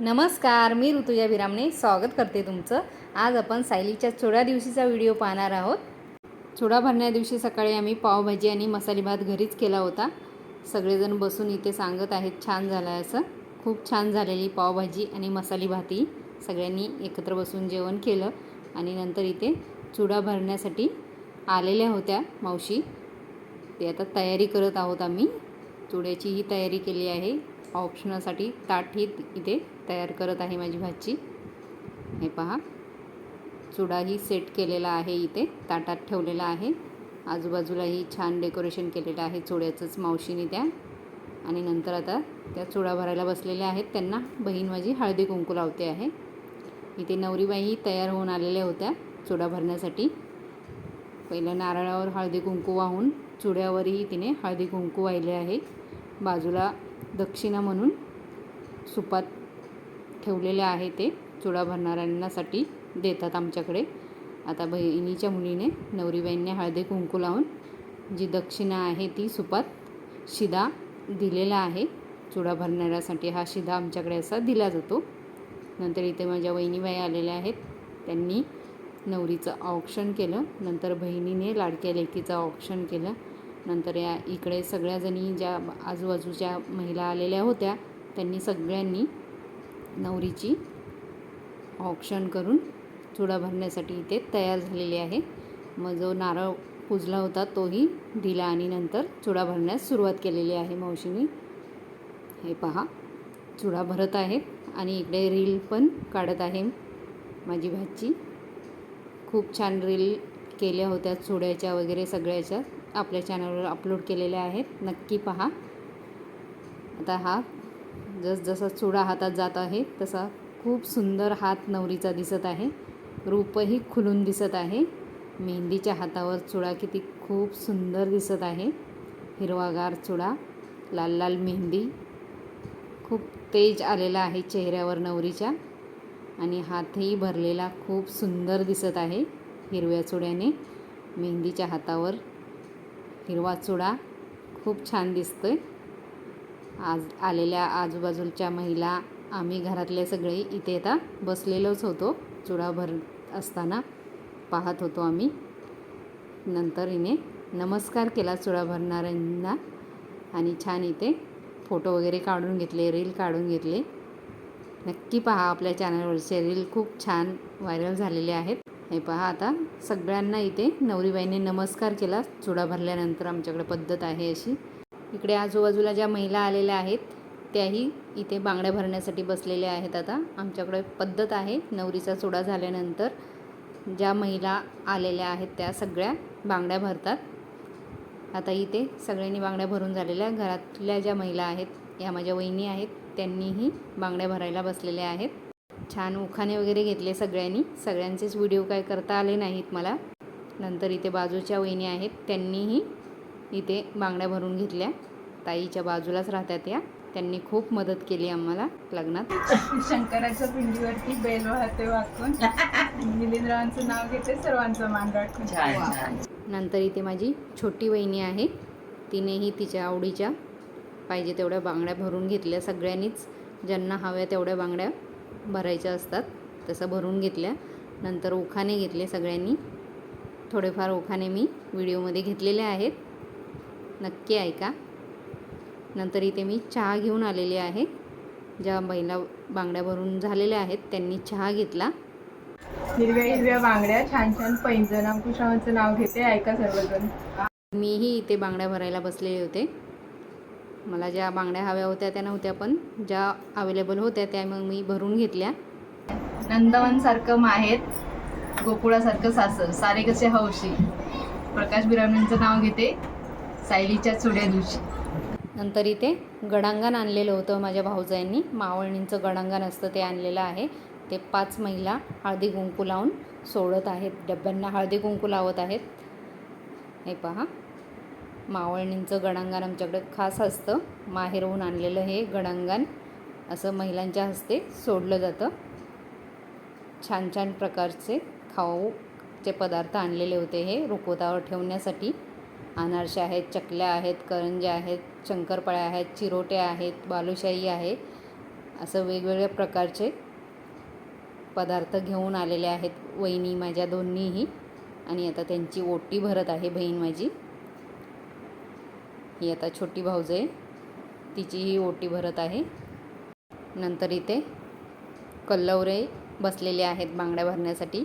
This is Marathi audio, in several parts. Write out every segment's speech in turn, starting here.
नमस्कार मी ऋतुजा विरामने स्वागत करते तुमचं. आज आपण सायलीच्या चुडा दिवशीचा व्हिडिओ पाहणार आहोत. चुडा भरण्या दिवशी सकाळी आम्ही पावभाजी आणि मसाले भात घरीच केला होता. सगळेजण बसून इथे सांगत आहेत छान झालं आहे असं. खूप छान झालेली पावभाजी आणि मसाली भाती. सगळ्यांनी एकत्र बसून जेवण केलं आणि नंतर इथे चुडा भरण्यासाठी आलेल्या होत्या मावशी. ते आता तयारी करत आहोत आम्ही. चुड्याचीही तयारी केली आहे. ऑप्शनासाठी ताटही इथे तयार करत आहे माझी भाजी. हे पहा. चुडाही सेट केलेला आहे इथे. ताटात ठेवलेला आहे. आजूबाजूलाही छान डेकोरेशन केलेलं आहे. चुड्याचंच मावशीने त्या. आणि नंतर आता त्या चुडा भरायला बसलेल्या आहेत. त्यांना बहीण माझी हळदी कुंकू लावते आहे. इथे नवरीबाई तयार होऊन आलेल्या होत्या चुडा भरण्यासाठी. पहिलं नारळावर हळदी कुंकू वाहून चुड्यावरही तिने हळदी कुंकू वाहिले आहे. बाजूला दक्षिणा म्हणून सुपात ठेवलेले आहे ते चुडा भरणाऱ्यांनासाठी देतात आमच्याकडे. आता बहिणीच्या मुलीने नवरीबाईंनी हळदी कुंकू लावून जी दक्षिणा आहे ती सुपात शिदा दिलेला आहे. चुडा भरणाऱ्यासाठी हा शिदा आमच्याकडे असा दिला जातो. नंतर इथे माझ्या वहिनीबाई आलेल्या आहेत. त्यांनी नवरीचं ऑप्शन केलं. नंतर बहिणीने लाडक्या लेकीचं ऑप्शन केलं. नंतर या इकडे सगळ्याजणी ज्या आजूबाजूच्या महिला आलेल्या होत्या त्यांनी सगळ्यांनी नवरीची ऑक्शन करून चुडा भरण्यासाठी इथे तयार झालेली आहे. मग जो नारळ पुजला होता तोही दिला आणि नंतर चुडा भरण्यास सुरुवात केलेली आहे मावशीने. हे पहा चुडा भरत आहे आणि इकडे रील पण काढत आहे माझी भाची. खूप छान रील केल्या होत्या चुड्याच्या वगैरे सगळ्याच्या. आपल्या चॅनलवर अपलोड केलेल्या आहेत. नक्की पहा. आता हा जस जसा चुडा हातात जात आहे तसा खूप सुंदर हात नवरीचा दिसत आहे. रूपही खुलून दिसत आहे. मेहंदीच्या हातावर चुडा किती खूप सुंदर दिसत आहे. हिरवागार चुडा लाल लाल मेहंदी खूप तेज आलेला आहे चेहऱ्यावर नवरीच्या आणि हातही भरलेला खूप सुंदर दिसत आहे हिरव्या चुड्याने. मेहंदीच्या हातावर हिरवा चुडा खूप छान दिसतोय. आज आलेल्या आजूबाजूच्या महिला आम्ही घरातले सगळे इथे आता बसलेलोच होतो. चुडा भर असताना पाहत होतो आम्ही. नंतर हिने नमस्कार केला चुडा भरणाऱ्यांना आणि छान इथे फोटो वगैरे काढून घेतले रील काढून घेतले. नक्की पहा आपल्या चॅनलवरचे रील खूप छान व्हायरल झालेले आहेत. हे पहा आता सगळ्यांना इथे नवरीबाईने नमस्कार केला. चुडा भरल्यानंतर आमच्याकडे पद्धत आहे अशी. इकडे आजूबाजूला ज्या महिला आलेल्या आहेत त्याही इथे बांगड्या भरण्यासाठी बसलेल्या आहेत आता. आमच्याकडे पद्धत आहे नवरीचा चुडा झाल्यानंतर ज्या महिला आलेल्या आहेत त्या सगळ्या बांगड्या भरतात. आता इथे सगळ्यांनी बांगड्या भरून झालेल्या घरातल्या ज्या महिला आहेत या माझ्या वहिनी आहेत त्यांनीही बांगड्या भरायला बसलेल्या आहेत. छान उखाणे वगैरे घेतले सगळ्यांनी. सगळ्यांचेच व्हिडिओ काय करता आले नाहीत मला. नंतर इथे बाजूच्या वहिनी आहेत त्यांनीही इथे बांगड्या भरून घेतल्या. ताईच्या बाजूलाच राहतात या. त्यांनी खूप मदत केली आम्हाला लग्नात. शंकराच्या पिंडीवरती बेल वाहते वाकून. मिलिंदरावांचं नाव घेते सर्वांचं मान राखून नंतर इथे माझी छोटी वहिनी आहे. तिनेही तिच्या आवडीच्या पाहिजे तेवढ्या बांगड्या भरून घेतल्या. सगळ्यांनीच ज्यांना हव्या तेवढ्या बांगड्या भरायच्या असतात तसं भरून घेतल्या. नंतर उखाणे घेतले सगळ्यांनी. थोडेफार उखाणे मी व्हिडिओमध्ये घेतलेले आहेत. नक्की ऐका. नंतर इथे मी चहा घेऊन आलेली आहे. ज्या महिला बांगड्या भरून झालेल्या आहेत त्यांनी चहा घेतला. हिरव्या हिरव्या बांगड्या छान छान पैंजण. अंकुशावांचं नाव घेते ऐका सर्वजण. मीही इथे बांगड्या भरायला बसलेले होते. मला ज्या बांगड्या हव्या होत्या त्या नव्हत्या पण ज्या अवेलेबल होत्या त्या मग मी भरून घेतल्या. नंदवनसारखं माहेर गोकुळासारखं सासर सारे कसे हौशी. प्रकाश बिरामींचं नाव घेते. सायलीच्या चुड्या दिवशी. नंतर इथे गडांगण आणलेलं होतं माझ्या भाऊजाईंनी. मावळणींचं गडांगण असतं ते आणलेलं आहे. ते पाच महिला हळदी कुंकू लावून सोडत आहेत. डब्यांना हळदी कुंकू लावत आहेत. हे पहा. मावळणींचं गडांगण आमच्याकडे खास असतं. माहेरहून आणलेलं हे गडांगण असं महिलांच्या हस्ते सोडलं जातं. छान छान प्रकारचे खाऊचे पदार्थ आणलेले होते हे रुखवतावर ठेवण्यासाठी. अनारशा आहेत चकल्या आहेत करंज्या आहेत शंकरपाळ्या आहेत चिरोट्या आहेत बालुशाही आहे. असं वेगवेगळ्या प्रकारचे पदार्थ घेऊन आलेले आहेत वहिनी माझ्या दोन्हीही. आणि आता त्यांची ओटी भरत आहे बहीण माझी. ही आता छोटी भाऊज आहे. तिचीही ओटी भरत आहे. नंतर इथे कल्लवरे बसलेले आहेत बांगड्या भरण्यासाठी.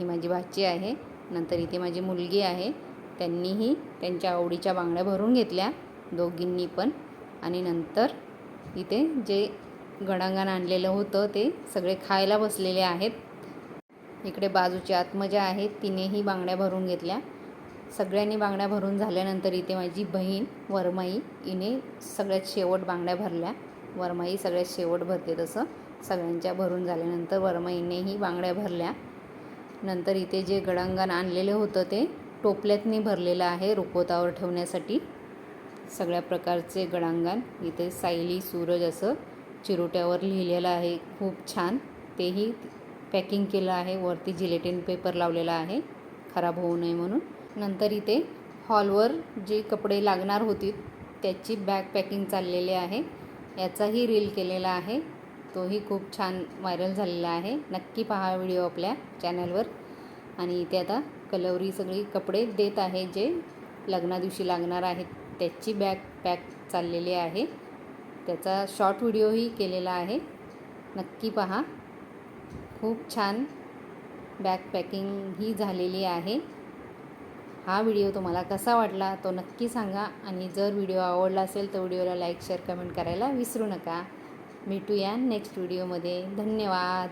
ही माझी भाची आहे. नंतर इथे माझी मुलगी आहे. त्यांनीही त्यांच्या आवडीच्या बांगड्या भरून घेतल्या दोघींनी पण. आणि नंतर इथे जे गडांगण आणलेलं होतं ते सगळे खायला बसलेले आहेत. इकडे बाजूची आत्मजा आहे तिनेही बांगड्या भरून घेतल्या. सगळ्यांनी बांगड्या भरून झाल्यानंतर इथे माझी बहीण वरमाई हिने सगळ्यात शेवट बांगड्या भरल्या. वरमाई सगळ्यात शेवट भरते तसं. सगळ्यांच्या भरून झाल्यानंतर वरमाईनेही बांगड्या भरल्या. नंतर इथे जे गडांगण आणलेलं होतं ते टोपल्यातनी भरलेलं आहे रुखवतावर ठेवण्यासाठी. सगळ्या प्रकारचे गडांगण. इथे सायली सूरज असं चिरोट्यावर लिहिलेलं आहे. खूप छान. तेही पॅकिंग केलं आहे. वरती जिलेटिन पेपर लावलेला आहे. खराब होऊ नये म्हणून. नंतर इथे हॉलवर जे कपडे लागणार होती त्याची बॅग पॅकिंग चाललेली आहे. याचाही रील केलेला आहे. तोही खूप छान व्हायरल झालेला आहे. नक्की पहा व्हिडिओ आपल्या चॅनलवर. आणि इथे आता कलवरी सगळी कपडे देत आहे जे लग्ना दिवशी लागणार आहेत. त्याची बॅग पॅक चाललेली आहे. त्याचा शॉर्ट व्हिडिओही केलेला आहे. नक्की पहा. खूप छान बॅग पॅकिंग ही झालेली आहे. हा व्हिडिओ तुम्हाला कसा वाटला तो नक्की सांगा आणि जर व्हिडिओ आवडला असेल तर व्हिडिओला लाईक शेअर कमेंट करायला विसरू नका. भेटूया नेक्स्ट व्हिडिओमध्ये. धन्यवाद.